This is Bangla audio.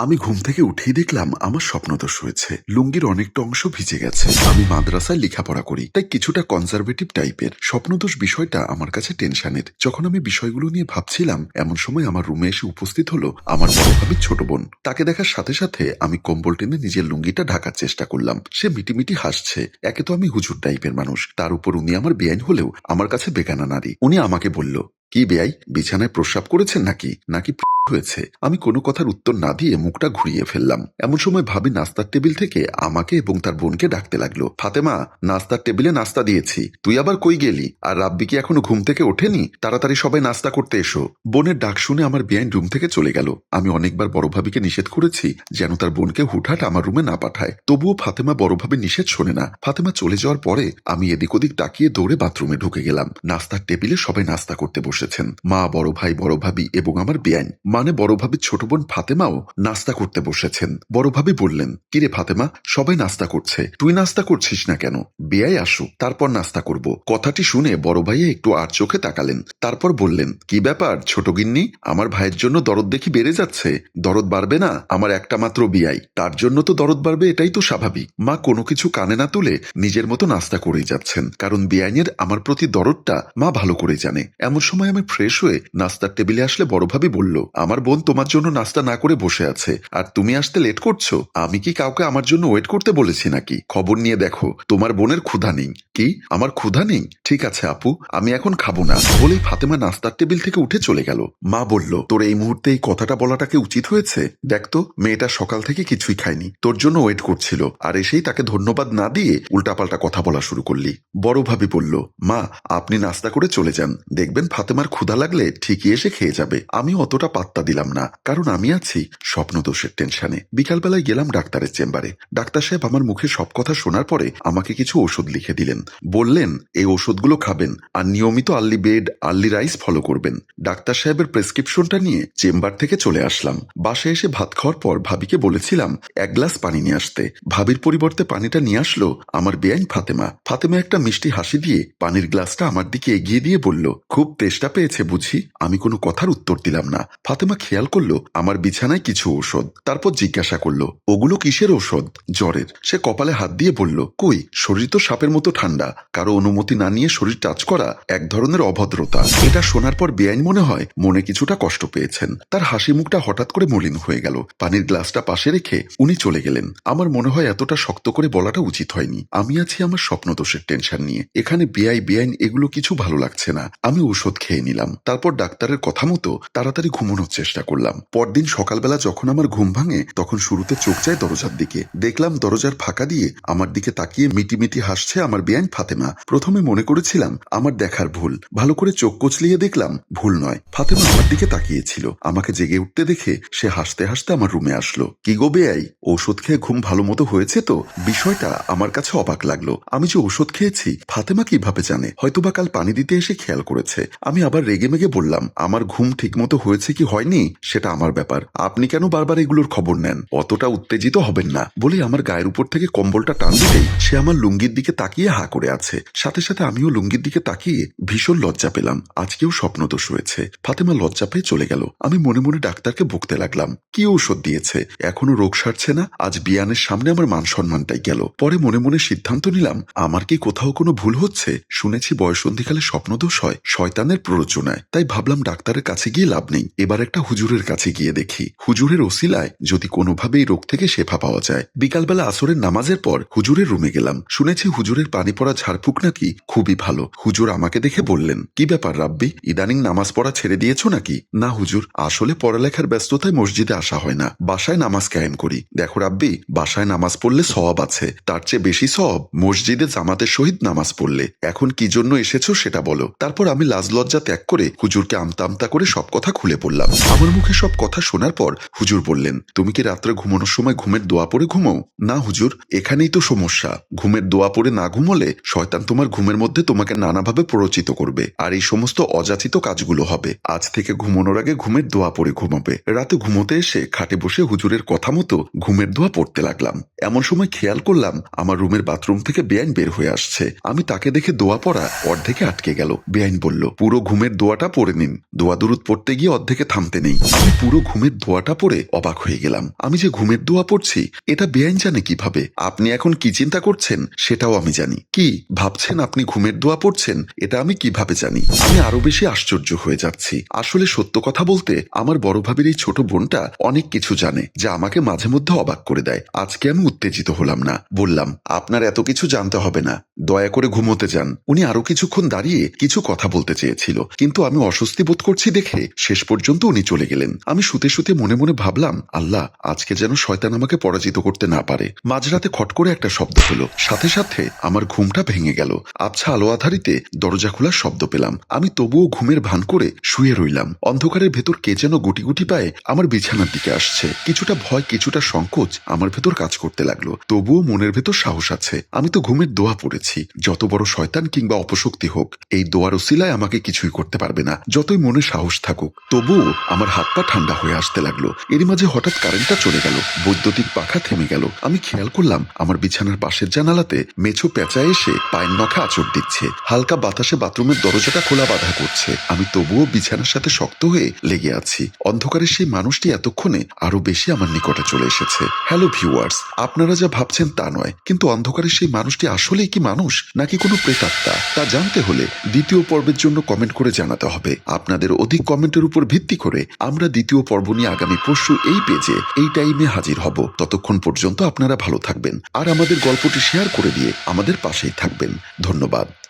আমি ঘুম থেকে উঠেই দেখলাম আমার স্বপ্নদোষ হয়েছে। লুঙ্গির অনেকটা অংশ ভিজে গেছে। আমি মাদ্রাসায় লেখাপড়া করি, তাই কিছুটা কনজারভেটিভ টাইপের স্বপ্নদোষ বিষয়টা আমার কাছে টেনশনের যখন আমি বিষয়গুলো নিয়ে ভাবছিলাম, এমন সময় আমার রুমে এসে উপস্থিত হলো আমার বড় ভাবির ছোট বোন। তাকে দেখার সাথে সাথে আমি কম্বল টেনে নিজের লুঙ্গিটা ঢাকার চেষ্টা করলাম। সে মিটিমিটি হাসছে। একে তো আমি হুজুর টাইপের মানুষ। তার উপর উনি আমার বেআইন হলেও আমার কাছে বেগানা নারী। উনি আমাকে বলল, কি বেআই? বিছানায় প্রস্রাব করেছেন নাকি? নাকি হয়েছে। আমি কোনো কথার উত্তর না দিয়ে মুখটা ঘুরিয়ে ফেললাম। এমন সময় ভাবি নাস্তার টেবিল থেকে আমাকে এবং তার বোনকে ডাকতে লাগল। ফাতেমা, নাস্তার টেবিলে নাস্তা দিয়েছি। তুই আবার কই গেলি? আর রাব্বি কি এখনও ঘুম থেকে ওঠেনি? তাড়াতাড়ি সবাই নাস্তা করতে এসো। বোনের ডাক শুনে আমার বেআইন রুম থেকে চলে গেল। আমি অনেকবার বড় ভাবিকে নিষেধ করেছি যেন তার বোনকে হুটহাট আমার রুমে না পাঠায়। তবুও ফাতেমা বড় ভাবে নিষেধ শোনে না। ফাতেমা চলে যাওয়ার পরে আমি এদিক ওদিক তাকিয়ে দৌড়ে বাথরুমে ঢুকে গেলাম। নাস্তার টেবিলে সবাই নাস্তা করতে বসেছেন। মা, বড় ভাই, বড় ভাবি এবং আমার বেআইন। মানে বড় ভাবির ছোট বোন ফাতেমাও নাস্তা করতে বসেছেন। বড় ভাবি বললেন, কিরে ফাতেমা, সবাই নাস্তা করছে। তুই নাস্তা করছিস না কেন? বেয়াই আসুক, তারপর নাস্তা করব। কথাটি শুনে বড় ভাইয়া একটু আর চোখে তাকালেন। তারপর বললেন, কি ব্যাপার ছোট গিন্নি? আমার ভাইয়ের জন্য দরদ দেখি বেড়ে যাচ্ছে। দরদ বাড়বে না? আমার একটা মাত্র বিয়াই। তার জন্য তো দরদ বাড়বে, এটাই তো স্বাভাবিক। মা কোনো কিছু কানে না তুলে নিজের মতো নাস্তা করেই যাচ্ছেন। কারণ বিয়াইনের আমার প্রতি দরদটা মা ভালো করে জানে। এমন সময় আমি ফ্রেশ হয়ে নাস্তার টেবিলে আসলে বড় ভাবি বলল আমার বোন তোমার জন্য নাস্তা না করে বসে আছে। আর তুমি আসতে লেট করছ? আমি কি কাউকে আমার জন্য ওয়েট করতে বলেছি নাকি? খবর নিয়ে দেখো, তোমার বোনের ক্ষুধা নেই। কি? আমার ক্ষুধা নেই? ঠিক আছে, আপু, আমি এখন খাব না। বলেই ফাতেমা নাস্তার টেবিল থেকে উঠে চলে গেল। মা বলল, তোর এই মুহূর্তে এই কথাটা বলাটাকে উচিত হয়েছে? দেখ তো, মেয়েটা সকাল থেকে কিছুই খায়নি। তোর জন্য ওয়েট করছিল। আর এসেই তাকে ধন্যবাদ না দিয়ে উল্টাপাল্টা কথা বলা শুরু করলি। বড় ভাবি বলল, মা, আপনি নাস্তা করে চলে যান। দেখবেন ফাতেমার ক্ষুধা লাগলে ঠিকই এসে খেয়ে যাবে। আমি অতটা পাত্তা দিলাম না। কারণ আমি আছি স্বপ্নদোষের টেনশনে। বিকালবেলায় গেলাম ডাক্তারের চেম্বারে। ডাক্তার সাহেব আমার মুখে সব কথা শোনার পরে আমাকে কিছু ওষুধ লিখে দিলেন। বললেন, এই ওষুধগুলো খাবেন আর নিয়মিত early bed, early rise follow করবেন। ডাক্তার সাহেবের প্রেসক্রিপশনটা নিয়ে চেম্বার থেকে চলে আসলাম। বাসায় এসে ভাত খাওয়ার পর ভাবিকে বলেছিলাম, এক গ্লাস পানি নিয়ে আসতে। ভাবির পরিবর্তে পানিটা নিয়ে আসলো আমার বেআইন ফাতেমা। ফাতেমা একটা মিষ্টি হাসি দিয়ে পানির গ্লাসটা আমার দিকে এগিয়ে দিয়ে বলল, খুব তেষ্টা পেয়েছে বুঝি। আমি কোনো কথার উত্তর দিলাম না। ফাতেমা খেয়াল করল, আমার বিছানায় কিছু ঔষধ। তারপর জিজ্ঞাসা করল, ওগুলো কিসের ঔষধ? জ্বরের। সে কপালে হাত দিয়ে বলল, কই, শরীর তো সাপের মতো ঠান্ডা। কারও অনুমতি না নিয়ে শরীর টাচ করা এক ধরনের অভদ্রতা। এটা শোনার পর বেআইন মনে হয় মনে কিছুটা কষ্ট পেয়েছেন। তার হাসি মুখটা হঠাৎ করে মলিন হয়ে গেল। পানির গ্লাসটা পাশে রেখে উনি চলে গেলেন। আমার মনে হয় এতটা শক্ত করে বলাটা উচিত হয়নি। আমি আছি আমার স্বপ্নদোষের টেনশন নিয়ে। এখানে বেআই বেআইন এগুলো কিছু ভালো লাগছে না। আমি ওষুধ খেয়ে নিলাম। তারপর ডাক্তারের কথা মতো তাড়াতাড়ি ঘুমানোর চেষ্টা করলাম। পরদিন সকালবেলা যখন আমার ঘুম ভাঙে, তখন শুরুতে চোখ যায় দরজার দিকে। দেখলাম দরজার ফাঁকা দিয়ে আমার দিকে তাকিয়ে মিটিমিটি হাসছে আমার বেআইন ফাতেমা। প্রথমে মনে করেছিলাম, আমার দেখার ভুল। ভালো করে চোখ কচলিয়ে দেখলাম, ভুল নয়। ফাতেমা আমার দিকে তাকিয়েছিল। আমাকে জেগে উঠতে দেখে সে হাসতে হাসতে আমার রুমে আসলো। কি গো বেআই ওষুধ খেয়ে ঘুম ভালো মতো হয়েছে তো? বিষয়টা আমার কাছে অবাক লাগল। আমি যে ওষুধ খেয়েছি, ফাতেমা কীভাবে জানে? হয়তোবা কাল পানি দিতে এসে খেয়াল করেছে। আমি আবার রেগে মেগে বললাম, আমার ঘুম ঠিকমতো হয়েছে কি হয়নি? সেটা আমার ব্যাপার। আপনি কেন বারবার এগুলোর খবর নেন? অতটা উত্তেজিত হবেন না। বলে আমার গায়ের উপর থেকে কম্বলটা টান দিতেই সে আমার লুঙ্গির দিকে তাকিয়ে হা করে আছে। সাথে সাথে আমিও লুঙ্গির দিকে তাকিয়ে ভীষণ লজ্জা পেলাম। আজকেও স্বপ্নদোষ হয়েছে ফাতেমা লজ্জা পেয়ে চলে গেল। আমি মনে মনে ডাক্তারকে বকতে লাগলাম। কি ঔষধ দিয়েছে? এখনও রোগ সারছে না? আজ বিয়ানের সামনে আমার মান সম্মানটাই গেল। পরে মনে মনে সিদ্ধান্ত নিলাম, আমার কি কোথাও কোনো ভুল হচ্ছে? শুনেছি বয়সন্ধিকালে স্বপ্নদোষ হয়, শয়তানের প্ররোচনায়। তাই ভাবলাম ডাক্তারের কাছে গিয়ে লাভ নেই। এবার একটা হুজুরের কাছে গিয়ে দেখি, হুজুরের ওসিলায় যদি কোনোভাবে এই রোগ থেকে শেফা পাওয়া যায়। বিকালবেলা আসরের নামাজের পর হুজুরের রুমে গেলাম। শুনেছি হুজুরের পানি পড়া ঝাড়ফুঁক নাকি খুবই ভালো। হুজুর আমাকে দেখে বললেন, কি ব্যাপার রাব্বি? ইদানিং নামাজ পড়া ছেড়ে দিয়েছ নাকি? না হুজুর, আসলে পড়ালেখার ব্যস্ততায় মসজিদে আসা হয় না। বাসায় নামাজ কায়েম করি। দেখো রাব্বি, বাসায় নামাজ পড়লে সওয়াব আছে। তার চেয়ে বেশি সওয়াব মসজিদে জামাতের সহিত নামাজ পড়লে। এখন কি জন্য এসেছ সেটা বলো। তারপর আমি লাজ লজ্জা ত্যাগ করে হুজুরকে আমতা আমতা করে সব কথা খুলে পড়লাম আমার মুখে সব কথা শোনার পর হুজুর বললেন, তুমি কি রাত্রে ঘুমানোর সময় ঘুমের দোয়া পড়ে ঘুমাও? না হুজুর, এখানেই তো সমস্যা। ঘুমের দোয়া পড়ে না ঘুমলে শয়তান তোমার ঘুমের মধ্যে তোমাকে নানাভাবে প্ররোচিত করবে আর এই সমস্ত অযাচিত কাজগুলো হবে। আজ থেকে ঘুমানোর আগে ঘুমের দোয়া পড়ে ঘুমাবে। রাতে ঘুমোতে এসে খাটে বসে হুজুরের কথা মতো ঘুমের দোয়া পড়তে লাগলাম। এমন সময় খেয়াল করলাম, আমার রুমের বাথরুম থেকে বেআইন বের হয়ে আসছে। আমি তাকে দেখে দোয়া পড়া অর্ধেকে আটকে গেল। বেআইন বলল, পুরো ঘুমের দোয়াটা পড়ে নিন। দোয়া দুরুদ পড়তে গিয়ে অর্ধেকে থামতে নেই। আমি পুরো ঘুমের দোয়াটা পড়ে অবাক হয়ে গেলাম। আমি যে ঘুমের দোয়া পড়ছি, এটা বেআইন জানে কীভাবে? আপনি এখন কি চিন্তা করছেন? সেটাও আমি জানি। কি, ভাবছেন আপনি ঘুমের দোয়া পড়ছেন? এটা আমি কীভাবে জানি? আমি আরও বেশি আশ্চর্য হয়ে যাচ্ছি। আসলে সত্য কথা বলতে, আমার বড় ভাবির এই ছোট বোনটা অনেক কিছু জানে, যা আমাকে মাঝে মধ্যে অবাক করে দেয়। আজকে আমি উত্তেজিত হলাম না। বললাম, আপনার এত কিছু জানতে হবে না। দয়া করে ঘুমোতে যান। উনি আরও কিছুক্ষণ দাঁড়িয়ে কিছু কথা বলতে চেয়েছিল। কিন্তু আমি অস্বস্তি বোধ করছি দেখে শেষ পর্যন্ত উনি চলে গেলেন। আমি শুতে শুতে মনে মনে ভাবলাম, আল্লাহ, আজকে যেন শয়তান আমাকে পরাজিত করতে না পারে। মাঝরাতে খট করে একটা শব্দ হলো। সাথে সাথে আমার ঘুমটা ভেঙে গেল। আবছা আলো আধারিতে দরজা খোলার শব্দ পেলাম। আমি তবুও ঘুমের ভান করে শুয়ে রইলাম। অন্ধকারের ভেতর কে যেন গুটি গুটি পায়ে আমার বিছানার দিকে আসছে। কিছুটা ভয়, কিছুটা সংকোচ আমার ভেতর কাজ করতে লাগল। তবুও মনের ভেতর সাহস আছে। আমি তো ঘুমের দোয়া পড়েছি। যত বড় শয়তান কিংবা অপশক্তি হোক, এই দোয়ার ওসিলায় আমাকে কিছুই করতে পারবে না। যতই মনে সাহস থাকুক। তবুও আমার হাত পা ঠান্ডা হয়ে আসতে লাগল। এরই মাঝে হঠাৎ কারেন্টটা চলে গেল। বৈদ্যুতিক পাখা থেমে গেল। আমি খেয়াল করলাম, আমার বিছানার পাশের জানালাতে মেছো পেঁচা এসে পায়ের নখে আচর দিচ্ছে। হালকা বাতাসে বাথরুমের দরজাটা খোলা বাধা করছে। আমি তবুও বিছানার সাথে শক্ত হয়ে লেগে আছি। অন্ধকারে সেই মানুষটি এতক্ষণে আরও বেশি আমার নিকটে চলে এসেছে। হ্যালো ভিউয়ার্স, আপনারা যা ভাবছেন তা নয়। কিন্তু অন্ধকারে সেই মানুষটি আসলেই কি মানুষ, নাকি কোনো প্রেতাত্মা? তা জানতে হলে দ্বিতীয় পর্বের জন্য কমেন্ট করে জানাতে হবে। আপনাদের অধিক কমেন্টের উপর ভিত্তি করে আমরা দ্বিতীয় পর্ব নিয়ে আগামী পরশু এই পেজে এই টাইমে হাজির হব। ততক্ষণ পর্যন্ত আপনারা ভালো থাকবেন। আর আমাদের গল্পটি শেয়ার করে দিয়ে আমাদের পাশেই থাকবেন। ধন্যবাদ।